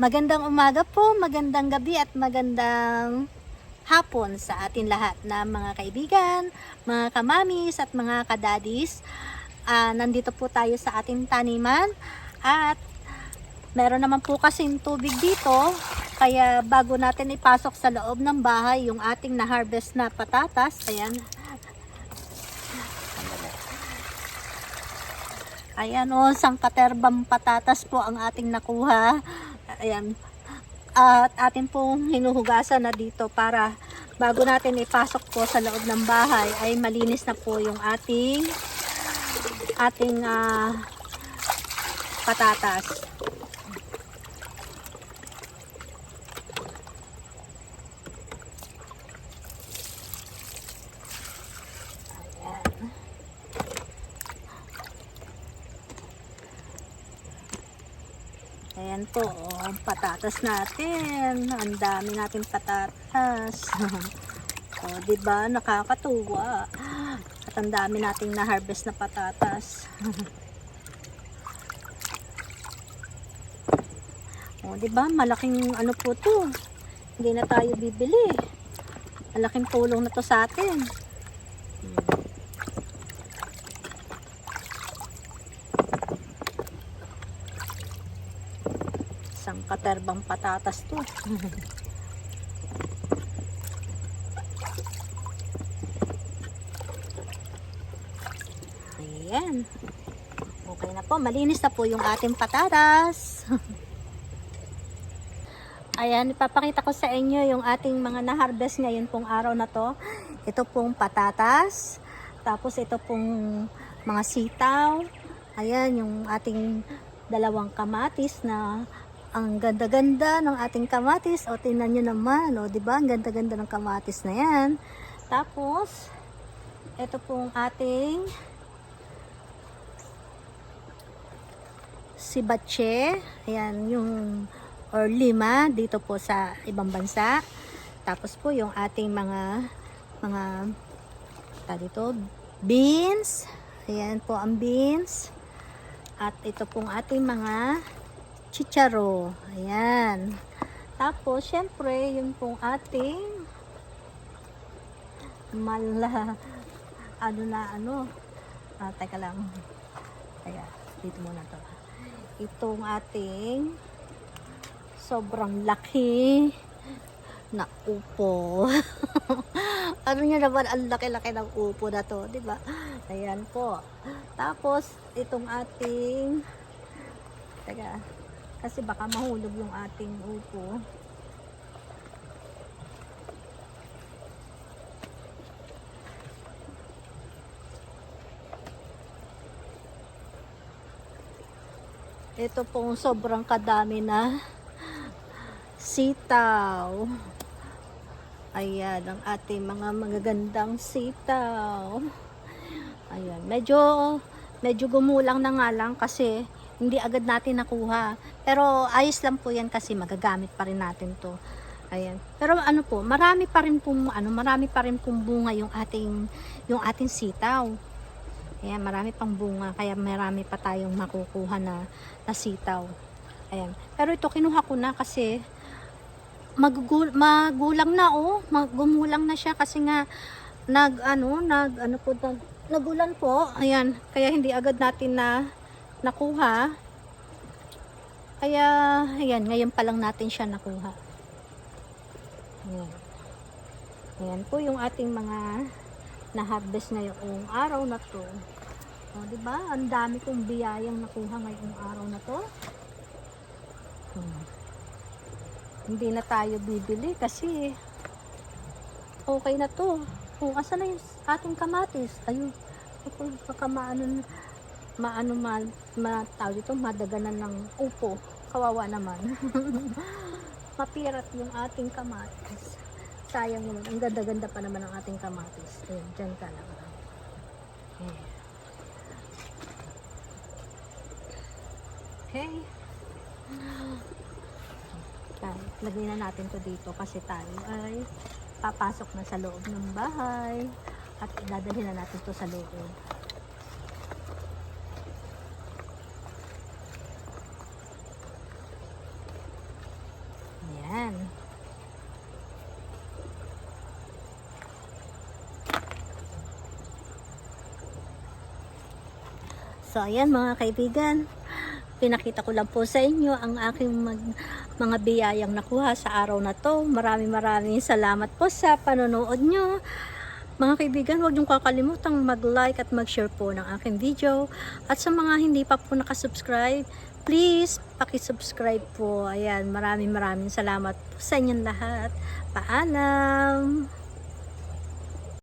Magandang umaga po, magandang gabi at magandang hapon sa atin lahat na mga kaibigan, mga kamamis at mga kadadis. Ah, nandito po tayo sa ating taniman at meron naman po kasing tubig dito kaya bago natin ipasok sa loob ng bahay yung ating na-harvest na patatas, ayan, Ayan o, sangkaterbang patatas po ang ating nakuha. Ayan. At atin pong hinuhugasan na dito para bago natin ipasok po sa loob ng bahay ay malinis na po yung ating ating ah, patatas. Ayan. Ayan po, oh, ang patatas natin. Ang dami natin patatas. o, oh, di ba? Nakakatuwa. At ang dami nating na-harvest na patatas. o, di ba? Malaking ano po to. Hindi na tayo bibili. Malaking tulong na to sa atin. Isang katerbang patatas to. Ayan. Okay na po. Malinis na po yung ating patatas. Ayan, ipapakita ko sa inyo yung ating mga na-harvest ngayon pong araw na to. Ito pong patatas. Tapos ito pong mga sitaw. Ayan, yung ating dalawang kamatis na ang ganda-ganda ng ating kamatis. O, tingnan nyo naman. O, di ba? Ang ganda-ganda ng kamatis na yan. Tapos, ito pong ating sibache. Ayan, yung or lima dito po sa ibang bansa. Tapos po yung ating mga mga dito beans. Ayan po ang beans. At ito pong ating mga chicharo. Ayan. Tapos, syempre, yun pong ating mala ano na ano? Ah, teka lang. Teka, dito muna to. Itong ating sobrang laki na upo. Ano nyo naman ang laki-laki ng upo na to di ba? Ayan po. Tapos itong ating teka kasi baka mahulog yung ating upo. Ito pong sobrang kadami na sitaw. Ayan ang ating mga magagandang sitaw. Ayan medyo medyo gumulang na nga lang kasi hindi agad natin nakuha pero ayos lang po yan kasi magagamit pa rin natin to ayan pero ano po marami pa rin pong ano marami pa rin pong bunga yung ating yung ating sitaw Ayan, marami pang bunga, kaya marami pa tayong makukuha na, na sitaw. Ayan. Pero ito, kinuha ko na kasi magugul, magulang na, oh. Magumulang na siya kasi nga, nag, ano, nag, ano po, nag, nagulan po. Ayan, kaya hindi agad natin na nakuha. Kaya, ayan, ngayon pa lang natin siya nakuha. Ayan. Ayan po yung ating mga na-harvest ngayong araw na to. O, di ba? Ang dami kong biyayang nakuha ngayong araw na to. Hmm. Hindi na tayo bibili kasi okay na to. O, asa na yung ating kamatis? Ayun. Ako, baka maano, maano ma, ma, tawag ito, madaganan ng upo. Kawawa naman. Mapirat yung ating kamatis. Sayang naman. Ang ganda-ganda pa naman ang ating kamatis. Ayan, dyan ka lang. Ayan. Okay. Yan, lagay na natin to dito kasi tayo ay papasok na sa loob ng bahay at dadalhin na natin to sa loob. Ayan. So, ayan mga kaibigan. Pinakita ko lang po sa inyo ang aking mag- mga biyayang nakuha sa araw na to. Maraming maraming salamat po sa panonood nyo. Mga kaibigan, huwag niyong kakalimutang mag-like at mag-share po ng aking video. At sa mga hindi pa po nakasubscribe, please, pakisubscribe po. Ayan, maraming maraming salamat po sa inyong lahat. Paalam!